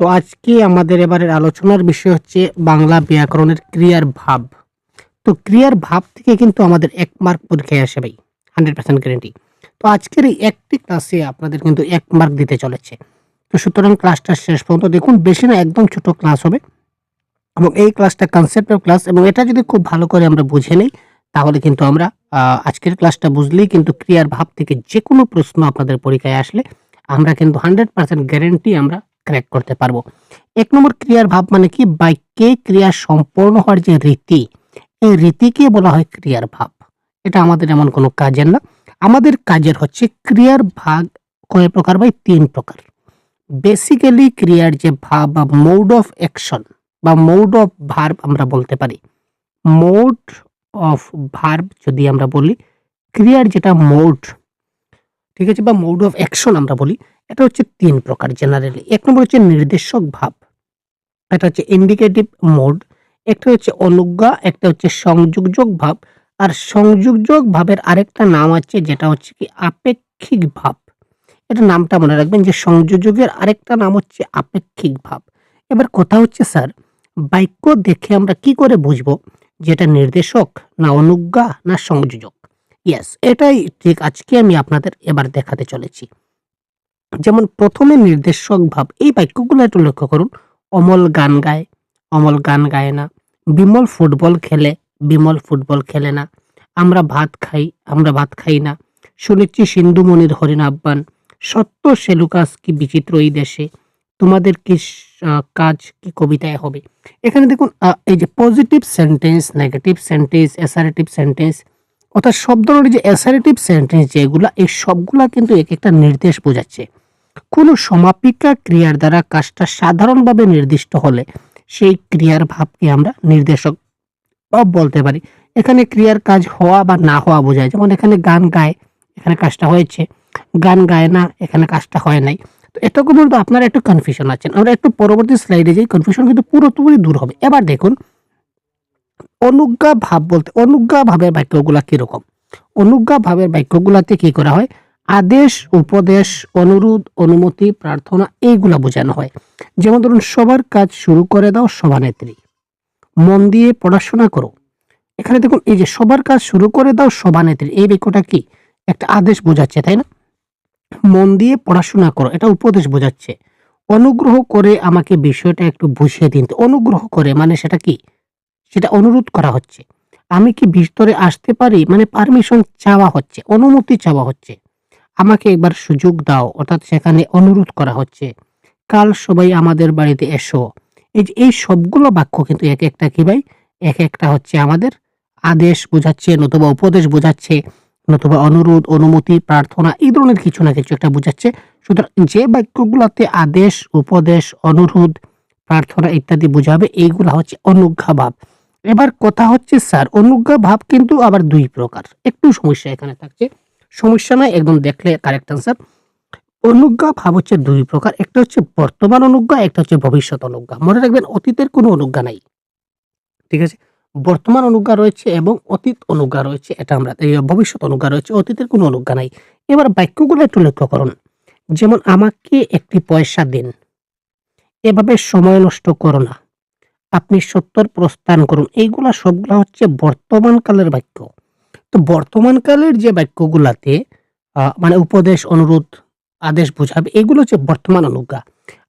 তো আজকে আমাদের এবারের আলোচনার বিষয় হচ্ছে বাংলা ব্যাকরণের ক্রিয়ার ভাব। তো ক্রিয়ার ভাব থেকে কিন্তু আমাদের এক মার্ক পরীক্ষায় আসে ভাই হান্ড্রেড পার্সেন্ট গ্যারেন্টি তো আজকের এই একটি ক্লাসে আপনাদের কিন্তু এক মার্ক দিতে চলেছে। তো সুতরাং ক্লাসটা শেষ পর্যন্ত দেখুন, বেশি না, একদম ছোট ক্লাস হবে। এবং এই ক্লাসটা কনসেপ্টের ক্লাস এবং এটা যদি খুব ভালো করে আমরা বুঝে নিই, তাহলে কিন্তু আমরা আজকের ক্লাসটা বুঝলেই কিন্তু ক্রিয়ার ভাব থেকে যে কোনো প্রশ্ন আপনাদের পরীক্ষায় আসলে আমরা কিন্তু হান্ড্রেড পার্সেন্ট গ্যারেন্টি আমরা ক্র্যাক করতে পারব। এক নম্বর ক্রিয়ার ভাব মানে কি? বাক্যে ক্রিয়া সম্পূর্ণ হওয়ার যে রীতি, এই রীতিকে বলা হয় ক্রিয়ার ভাব। এটা আমাদের এমন কোনো কাজের না। আমাদের কাজের হচ্ছে ক্রিয়ার ভাগ কয় প্রকার ভাই? তিন প্রকার। বেসিক্যালি ক্রিয়ার যে ভাব বা মোড অফ অ্যাকশন বা মোড অফ ভার্ব আমরা বলতে পারি। মোড অফ ভার্ব যদি আমরা বলি, ক্রিয়ার যেটা মোড ঠিক আছে? বা মোড অফ অ্যাকশন আমরা বলি, এটা হচ্ছে তিন প্রকার জেনারেলি এক নম্বর হচ্ছে নির্দেশক ভাব, এটা হচ্ছে ইন্ডিকেটিভ মোড একটা হচ্ছে অনুজ্ঞা, একটা হচ্ছে সংযোগযোগ ভাব। আর সংযোগযোগ ভাবের আরেকটা নাম আছে, যেটা হচ্ছে কি আপেক্ষিক ভাব। এটা নামটা মনে রাখবেন যে সংযোজকের আরেকটা নাম হচ্ছে আপেক্ষিক ভাব। এবার কথা হচ্ছে, স্যার, বাক্য দেখে আমরা কি করে বুঝব যেটা নির্দেশক না অনুজ্ঞা না সংযোজক? ইয়েস এটাই ঠিক আজকে আমি আপনাদের এবার দেখাতে চলেছি। যেমন প্রথমে নির্দেশক ভাব, এই বাক্যগুলো একটু লক্ষ্য করুন। অমল গান গায়, অমল গান গায় না। বিমল ফুটবল খেলে, বিমল ফুটবল খেলে না। আমরা ভাত খাই, আমরা ভাত খাই না। শুনেছি সিন্ধুমণির হরিণ আহ্বান, সত্য সেলুকাস কি বিচিত্র এই দেশে? তোমাদের কি কাজ কি কবিতায় হবে? এখানে দেখুন এই যে positive sentence negative sentence assertive sentence অর্থাৎ সব ধরনের যে অ্যাসারেটিভ সেন্টেন্স যেগুলা, এই সবগুলা কিন্তু এক একটা নির্দেশ বোঝাচ্ছে। কোনো সমাপিকা ক্রিয়ার দ্বারা কাজটা সাধারণভাবে নির্দিষ্ট হলে সেই ক্রিয়ার ভাবকে আমরা নির্দেশক বলতে পারি। এখানে ক্রিয়ার কাজ হওয়া বা না হওয়া বোঝায়। যেমন এখানে গান গায়, এখানে কাজটা হয়েছে। গান গায় না, এখানে কাজটা হয় নাই। তো এটুকু বলতে আপনারা একটু কনফিউশন আছেন। আমরা একটু পরবর্তী স্লাইডে যাই কনফিউশন কিন্তু পুরোপুরি দূর হবে। এবার দেখুন অনুজ্ঞা ভাব বলতে অনুজ্ঞা ভাবের বাক্যগুলা কীরকম? অনুজ্ঞা ভাবের বাক্যগুলাতে কি করা হয়? আদেশ, উপদেশ, অনুরোধ, অনুমতি, প্রার্থনা, এইগুলা বোঝানো হয়। যেমন ধরুন, সবার কাজ শুরু করে দাও, সভানেত্রী। মন দিয়ে পড়াশোনা করো। এখানে দেখুন, এই যে সবার কাজ শুরু করে দাও, সভানেত্রী, এই বাক্যটা কি? একটা আদেশ বোঝাচ্ছে, তাই না? মন দিয়ে পড়াশোনা করো, এটা উপদেশ বোঝাচ্ছে। অনুগ্রহ করে আমাকে বিষয়টা একটু বুঝিয়ে দিন। অনুগ্রহ করে মানে সেটা কি? সেটা অনুরোধ করা হচ্ছে। আমি কি ভিতরে আসতে পারি? মানে পারমিশন চাওয়া হচ্ছে, অনুমতি চাওয়া হচ্ছে। আমাকে একবার সুযোগ দাও, অর্থাৎ সেখানে অনুরোধ করা হচ্ছে। কাল সবাই আমাদের বাড়িতে এসো। এই যে, এই সবগুলো বাক্য কিন্তু এক একটা কি ভাই? এক একটা হচ্ছে আমাদের আদেশ বোঝাচ্ছে, নতুবা উপদেশ বোঝাচ্ছে, নতুবা অনুরোধ, অনুমতি, প্রার্থনা, এই ধরনের কিছু না কিছু একটা বোঝাচ্ছে। সুতরাং যে বাক্যগুলোতে আদেশ, উপদেশ, অনুরোধ, প্রার্থনা ইত্যাদি বোঝাবে, এইগুলো হচ্ছে অনুজ্ঞা ভাব এবার কথা হচ্ছে স্যার, অনুজ্ঞা ভাব কিন্তু আবার দুই প্রকার। একটু সমস্যা এখানে থাকছে। সমস্যা নয় একদম দেখলে কারেক্ট আনসার অনুজ্ঞা ভাব হচ্ছে দুই প্রকার, একটা হচ্ছে বর্তমান অনুজ্ঞা, একটা হচ্ছে ভবিষ্যৎ অনুজ্ঞা। মনে রাখবেন, অতীতের কোনো অনুজ্ঞা নাই। ঠিক আছে? বর্তমান অনুজ্ঞা রয়েছে এবং অতীত অনুজ্ঞা রয়েছে, এটা আমরা ভবিষ্যৎ অনুজ্ঞা রয়েছে, অতীতের কোনো অনুজ্ঞা নাই। এবার বাক্যগুলো একটু লক্ষ্য করুন। যেমন, আমাকে একটি পয়সা দিন। এভাবে সময় নষ্ট করো না। আপনি সত্তর প্রস্থান করুন। এইগুলা সবগুলা হচ্ছে বর্তমান কালের বাক্য। তো বর্তমান কালের যে বাক্যগুলাতে মানে উপদেশ, অনুরোধ, আদেশ বোঝাবে, এগুলো হচ্ছে বর্তমান অনুজ্ঞা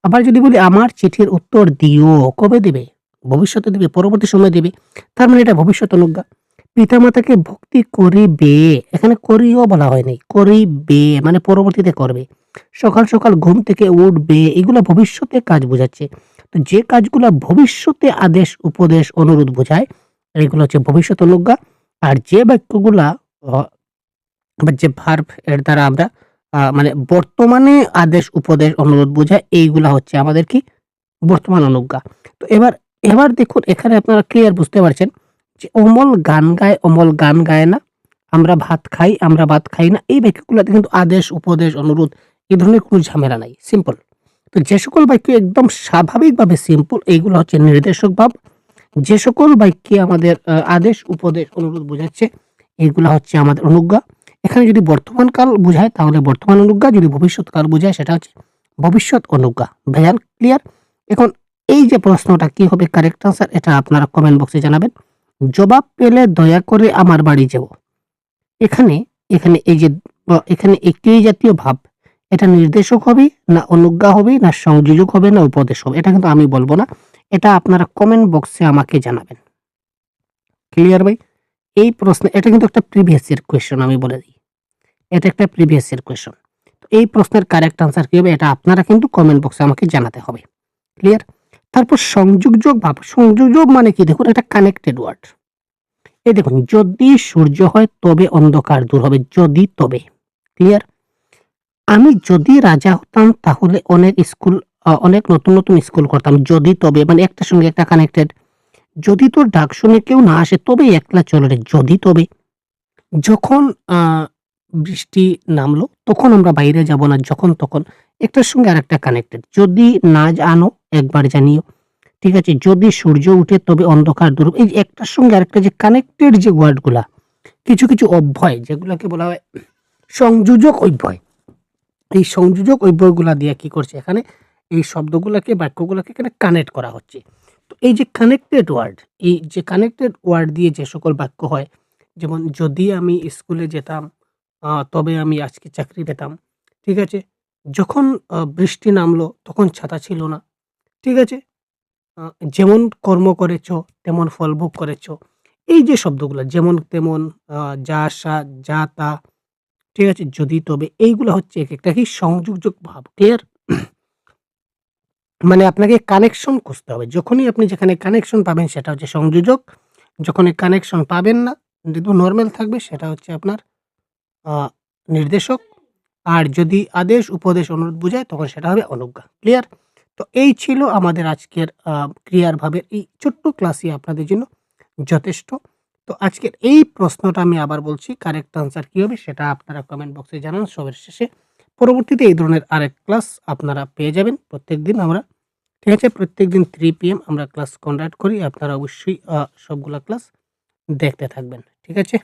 আবার যদি বলি, আমার চিঠির উত্তর দিও কবে দেবে? ভবিষ্যতে দেবে, পরবর্তী সময় দেবে। তার মানে এটা ভবিষ্যৎ অনুজ্ঞা পিতামাতাকে ভক্তি করিবে। এখানে করিও বলা হয়নি করিবে মানে পরবর্তীতে করবে। সকাল সকাল ঘুম থেকে উঠবে, এগুলো ভবিষ্যতে কাজ বোঝাচ্ছে। যে কাজগুলো ভবিষ্যতে আদেশ, উপদেশ, অনুরোধ বোঝায়, এগুলো হচ্ছে ভবিষ্যৎ অনুজ্ঞা। আর যে বাক্যগুলা যে ভার্ব এর দ্বারা আমরা মানে বর্তমানে আদেশ, উপদেশ, অনুরোধ বোঝায়, এইগুলা হচ্ছে আমাদের কি? বর্তমান অনুজ্ঞা। তো এবার এবার দেখুন, এখানে আপনারা ক্লিয়ার বুঝতে পারছেন যে অমল গান গায়, অমল গান গায় না। আমরা ভাত খাই, আমরা ভাত খাই না। এই বাক্যগুলোতে কিন্তু আদেশ, উপদেশ, অনুরোধ এই ধরনের কোনো ঝামেলা নাই। সিম্পল তো যে সকল বাক্য একদম স্বাভাবিকভাবে সিম্পল এইগুলো হচ্ছে নির্দেশক ভাব। যে সকল বাক্যে আমাদের আদেশ, উপদেশ, অনুরোধ বোঝাচ্ছে এইগুলা হচ্ছে আমাদের অনুজ্ঞা। এখানে যদি বর্তমান কাল বোঝায়, তাহলে বর্তমান অনুজ্ঞা। যদি ভবিষ্যৎ কাল বোঝায়, সেটা হচ্ছে ভবিষ্যৎ অনুজ্ঞা। ভেজাল ক্লিয়ার এখন এই যে প্রশ্নটা, কি হবে কারেক্ট আনসার এটা আপনারা কমেন্ট বক্সে জানাবেন। জবাব পেলে দয়া করে আমার বাড়ি যাব এখানে এখানে এই যে, এখানে একটি জাতীয় ভাব এটা নির্দেশক হবে, না অনুজ্ঞা হবে, না সংযোজক হবে, না উপদেশ হবে। এটা কিন্তু আমি বলব না। এটা আপনারা কমেন্ট বক্সে আমাকে জানাবেন। ক্লিয়ার ভাই? এই প্রশ্ন, এটা কিন্তু একটা প্রিভিয়াস ইয়ার কোয়েশ্চন আমি বলে দিই। এটা একটা প্রিভিয়াস ইয়ার কোয়েশ্চন তো এই প্রশ্নের কারেক্ট আনসার কি হবে, এটা আপনারা কিন্তু কমেন্ট বক্সে আমাকে জানাতে হবে। ক্লিয়ার তারপর সংযোগযোগ ভাব সংযোগযোগ মানে কি? দেখুন, এটা কানেক্টেড ওয়ার্ড এই দেখুন, যদি সূর্য হয়, তবে অন্ধকার দূর হবে। যদি, তবে। ক্লিয়ার আমি যদি রাজা হতাম, তাহলে অনেক স্কুল অনেক নতুন নতুন স্কুল করতাম। যদি তবে মানে একটার সঙ্গে একটা কানেক্টেড যদি তোর ডাক শুনে কেউ না আসে তবে একলা চলে রে। যদি তবে, যখন বৃষ্টি নামলো, তখন আমরা বাইরে যাব না, যখন তখন। একটার সঙ্গে আরেকটা কানেক্টেড যদি না জানো, একবার জানিও। ঠিক আছে, যদি সূর্য উঠে, তবে অন্ধকার দূর। এই একটার সঙ্গে আরেকটা যে কানেক্টেড যে ওয়ার্ডগুলা কিছু কিছু অভ্যয়, যেগুলোকে বলা হয় সংযোজক অভ্যয়। এই সংযোজক অভ্যয়গুলা দিয়ে কি করছে? এখানে এই শব্দগুলোকে, বাক্যগুলোকে এখানে কানেক্ট করা হচ্ছে। তো এই যে কানেক্টেড ওয়ার্ড এই যে কানেক্টেড ওয়ার্ড দিয়ে যে সকল বাক্য হয়, যেমন যদি আমি স্কুলে যেতাম তবে আমি আজকে চাকরি পেতাম, ঠিক আছে? যখন বৃষ্টি নামলো, তখন ছাতা ছিল না, ঠিক আছে? যেমন কর্ম করেছ, তেমন ফল ভোগ করেছ। এই যে শব্দগুলো, যেমন তেমন যা সা, যা তা ঠিক আছে? যদি তবে এইগুলো হচ্ছে এক একটা কি সংযোগযোগ ভাব ক্লিয়ার মানে আপনাকে কানেকশন খুঁজতে হবে। যখনই আপনি যেখানে কানেকশন পাবেন সেটা হচ্ছে সংযোজক। যখন কানেকশন পাবেন না কিন্তু নর্মাল থাকবে, সেটা হচ্ছে আপনার নির্দেশক। আর যদি আদেশ, উপদেশ, অনুরোধ বোঝায়, তখন সেটা হবে অনুজ্ঞা ক্লিয়ার তো এই ছিল আমাদের আজকের ক্রিয়ার ভাবের এই ছোট্ট ক্লাসই আপনাদের জন্য যথেষ্ট। তো আজকের এই প্রশ্নটা আমি আবার বলছি কারেক্ট আনসার কী হবে সেটা আপনারা কমেন্ট বক্সে জানান। সবের শেষে পরবর্তীতে এই ধরনের আরেক ক্লাস আপনারা পেয়ে যাবেন প্রত্যেক দিন আমরা। ঠিক আছে প্রত্যেক দিন থ্রি পিএম আমরা ক্লাস কন্ডাক্ট করি। আপনারা অবশ্যই সবগুলো সবগুলা ক্লাস দেখতে থাকবেন। ঠিক আছে?